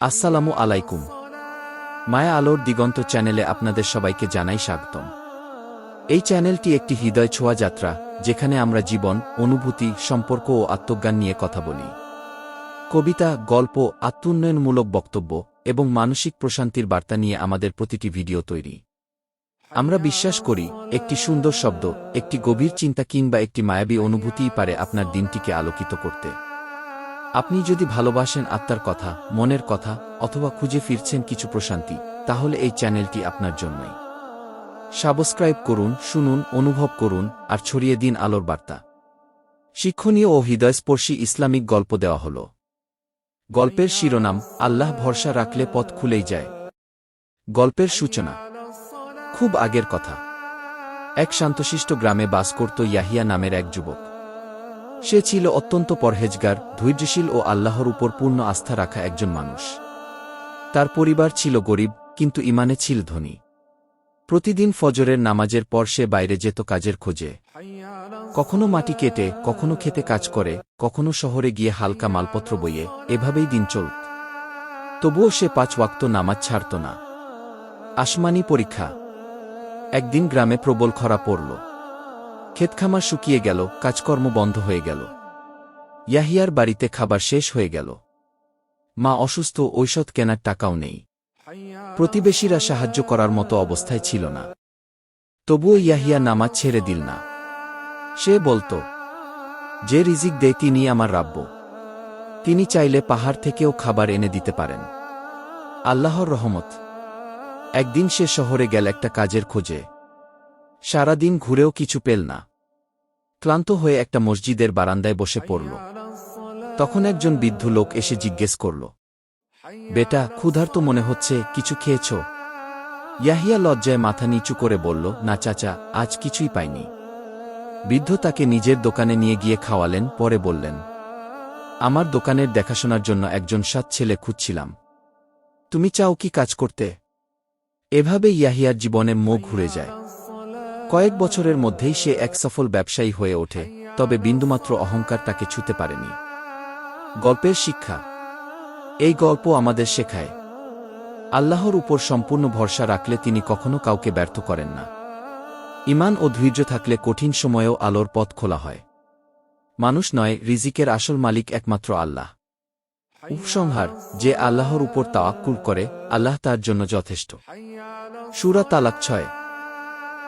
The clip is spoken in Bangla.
আসসালামু আলাইকুম। মায়া আলোর দিগন্ত চ্যানেলে আপনাদের সবাইকে জানাই স্বাগতম। এই চ্যানেলটি একটি হৃদয় ছোঁয়া যাত্রা, যেখানে আমরা জীবন, অনুভূতি, সম্পর্ক ও আত্মজ্ঞান নিয়ে কথা বলি। কবিতা, গল্প, আত্মোন্নয়নমূলক বক্তব্য এবং মানসিক প্রশান্তির বার্তা নিয়ে আমাদের প্রতিটি ভিডিও তৈরি। আমরা বিশ্বাস করি, একটি সুন্দর শব্দ, একটি গভীর চিন্তা কিংবা একটি মায়াবী অনুভূতিই পারে আপনার দিনটিকে আলোকিত করতে। আপনি যদি ভালোবাসেন আত্মার কথা, মনের কথা, অথবা খুঁজে ফিরছেন কিছু প্রশান্তি, তাহলে এই চ্যানেলটি আপনার জন্যই। সাবস্ক্রাইব করুন, শুনুন, অনুভব করুন, আর ছড়িয়ে দিন আলোর বার্তা। শিক্ষণীয় ও হৃদয়স্পর্শী ইসলামিক গল্প দেওয়া হল। গল্পের শিরোনাম, আল্লাহ ভরসা রাখলে পথ খুলেই যায়। গল্পের সূচনা। খুব আগের কথা। এক শান্তশিষ্ট গ্রামে বাস করত ইয়াহিয়া নামের এক যুবক। সে ছিল অত্যন্ত পরহেজগার, ধৈর্যশীল ও আল্লাহর উপর পূর্ণ আস্থা রাখা একজন মানুষ। তার পরিবার ছিল গরিব, কিন্তু ইমানে ছিল ধনী। প্রতিদিন ফজরের নামাজের পর সে বাইরে যেত কাজের খোঁজে। কখনো মাটি কেটে, কখনো খেতে কাজ করে, কখনো শহরে গিয়ে হালকা মালপত্র বইয়ে, এভাবেই দিন চলত। তবুও সে পাঁচ ওয়াক্ত নামাজ ছাড়ত না। আসমানি পরীক্ষা। একদিন গ্রামে প্রবল খরা পড়ল। ক্ষেতখামার শুকিয়ে গেল, কাজকর্ম বন্ধ হয়ে গেল। ইয়াহিয়ার বাড়িতে খাবার শেষ হয়ে গেল। মা অসুস্থ, ঔষধ কেনার টাকাও নেই। প্রতিবেশীরা সাহায্য করার মতো অবস্থায় ছিল না। তবুও ইয়াহিয়া নামাজ ছেড়ে দিল না। সে বলত, যে রিজিক দেয় তিনি আমার রাব্য তিনি চাইলে পাহাড় থেকেও খাবার এনে দিতে পারেন। আল্লাহর রহমত। একদিন সে শহরে গেল একটা কাজের খোঁজে। সারাদিন ঘুরেও কিছু পেল না। ক্লান্ত হয়ে একটা মসজিদের বারান্দায় বসে পড়ল। তখন একজন বৃদ্ধ লোক এসে জিজ্ঞেস করল, বেটা, ক্ষুধার্ত মনে হচ্ছে, কিছু খেয়েছ? ইয়াহিয়া লজ্জায় মাথা নিচু করে বলল, না চাচা, আজ কিছুই পাইনি। বৃদ্ধ তাকে নিজের দোকানে নিয়ে গিয়ে খাওয়ালেন, পরে বললেন, আমার দোকানের দেখাশোনার জন্য একজন সাত ছেলে খুঁজছিলাম। তুমি চাও কি কাজ করতে? এভাবে ইয়াহিয়ার জীবনে মুখ ঘুরে যায়। কয়েক বছরের মধ্যেই সে এক সফল ব্যবসায়ী হয়ে ওঠে, তবে বিন্দুমাত্র অহংকার তাকে ছুতে পারেনি। গল্পের শিক্ষা। এই গল্প আমাদের শেখায়, আল্লাহর উপর সম্পূর্ণ ভরসা রাখলে তিনি কখনো কাউকে ব্যর্থ করেন না। ইমান ও ধৈর্য থাকলে কঠিন সময়েও আলোর পথ খোলা হয়। মানুষ নয়, রিজিকের আসল মালিক একমাত্র আল্লাহ। উপসংহার, যে আল্লাহর উপর তাওয়াক্কুল করে, আল্লাহ তার জন্য যথেষ্ট। সুরা তালাক ছয়